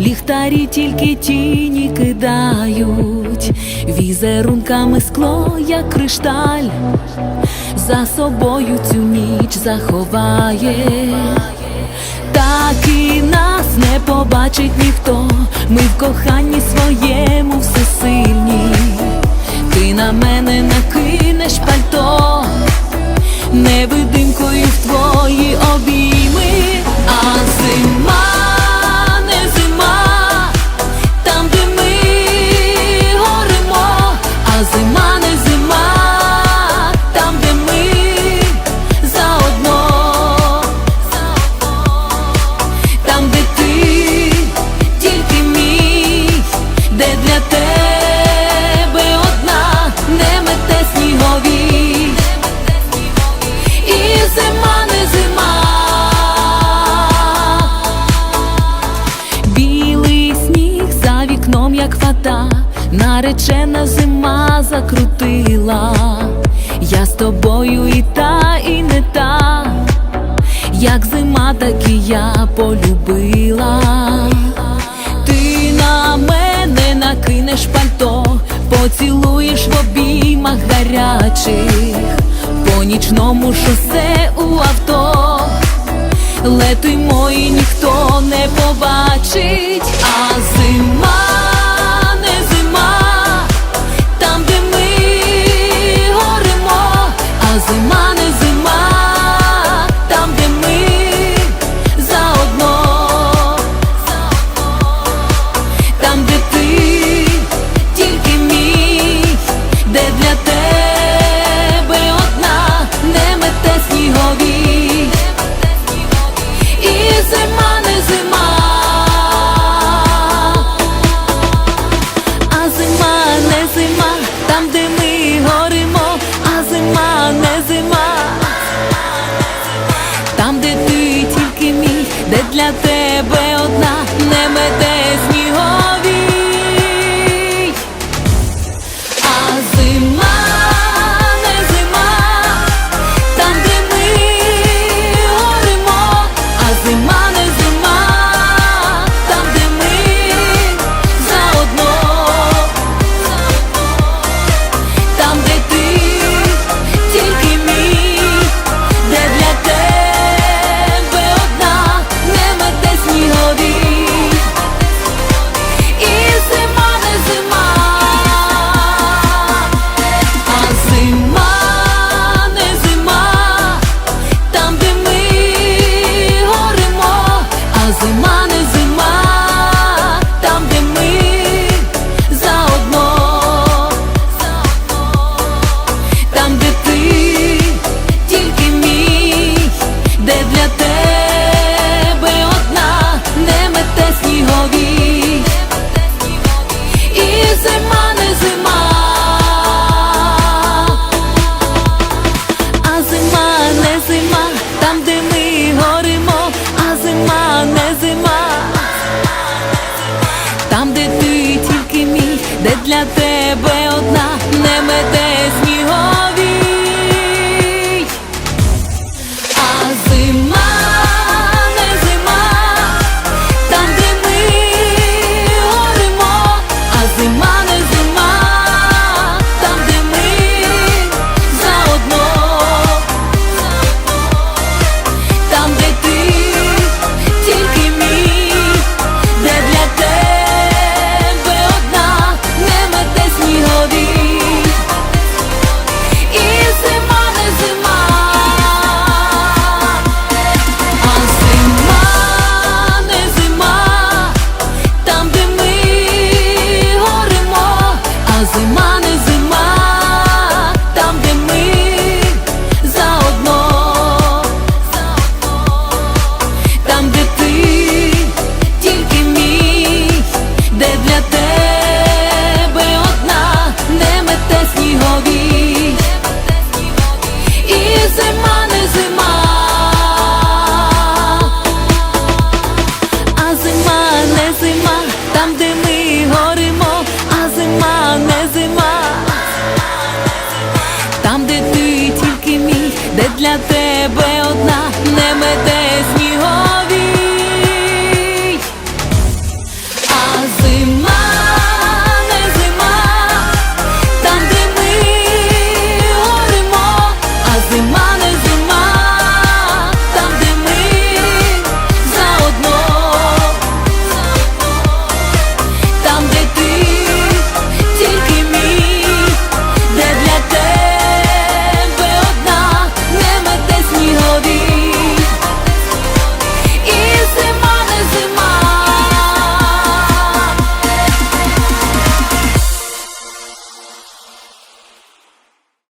ліхтарі тільки тіні кидають, візерунками скло, як кришталь, за собою цю ніч заховає, так і нас не побачить ніхто, ми в коханні своєму всесильні, ти на мене накинеш пальто, невидимкою. мене зима закрутила, я з тобою і та, і не та, як зима, так і я полюбила, ти на мене накинеш пальто, поцілуєш в обіймах гарячих, по нічному шосе у авто, лети мої ніхто не побачить, а зима. We must. тебе. Тебе одна не метесь. Максим.